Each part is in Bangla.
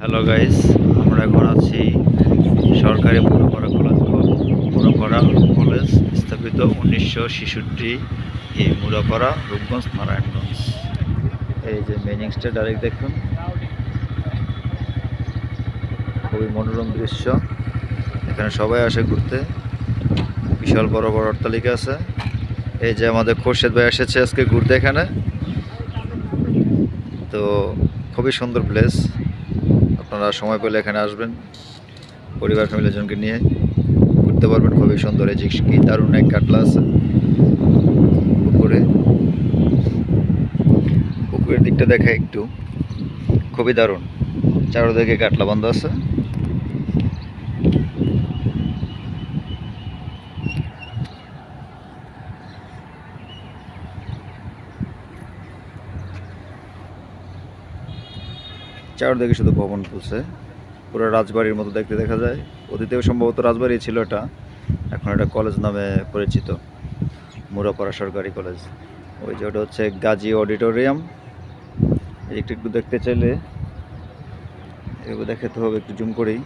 হ্যালো গাইস আমরা এখন আছি সরকারি মুরাপাড়া কলেজ মুরাপাড়া কলেজ স্থাপিত উনিশশো ছেষট্টি এই মুরাপাড়া রূপগঞ্জ নারায়ণগঞ্জ। এই যে মেনিংসটা ডাইরেক্ট দেখুন। খুবই মনোরম দৃশ্য। এখানে সবাই আসে ঘুরতে। বিশাল বড় বড় অট্টালিকা আছে। এই যে আমাদের খোরশেদ ভাই এসেছে আজকে ঘুরতে এখানে। তো খুবই সুন্দর প্লেস আপনারা সময় পেলে এখানে আসবেন। পরিবার ফ্যামিলিজনকে নিয়ে ঘুরতে পারবেন। খুবই সুন্দর, এই কি দারুণ এক কাটলা আছে পুকুরে পুকুরের দিকটা দেখা একটু। খুবই দারুণ। চারোদিকে কাটলা বন্ধ আছে। চারদিকে শুধু ভবন তুলছে পুরো রাজবাড়ির মতো দেখতে দেখা যায়। অতীতেও সম্ভবত রাজবাড়ি ছিল এটা। এখন এটা কলেজ নামে পরিচিত। মুরাপাড়া সরকারি কলেজ। ওই যে ওটা হচ্ছে গাজী অডিটোরিয়াম। একটু একটু দেখতে চাইলে এগুলো দেখাতে হবে, একটু জুম করেই।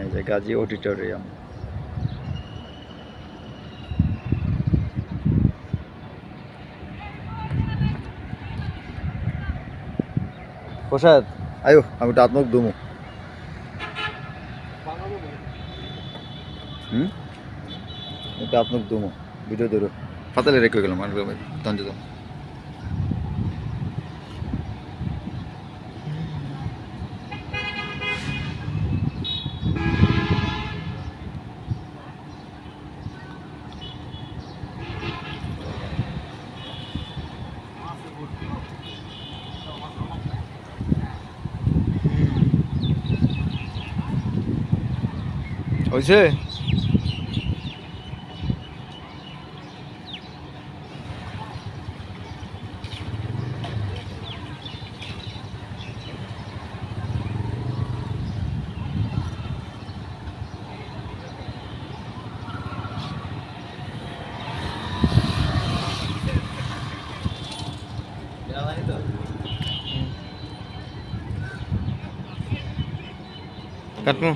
এই যে গাজী অডিটোরিয়াম। প্রসাদ আয়ো আমি একটু আত্মক দুমু। হুম? আত্মক দুমু। ভিডিও ধরো। ফাতালে রেখে গেলাম আর তঞ্জ হয়েছে কাটবো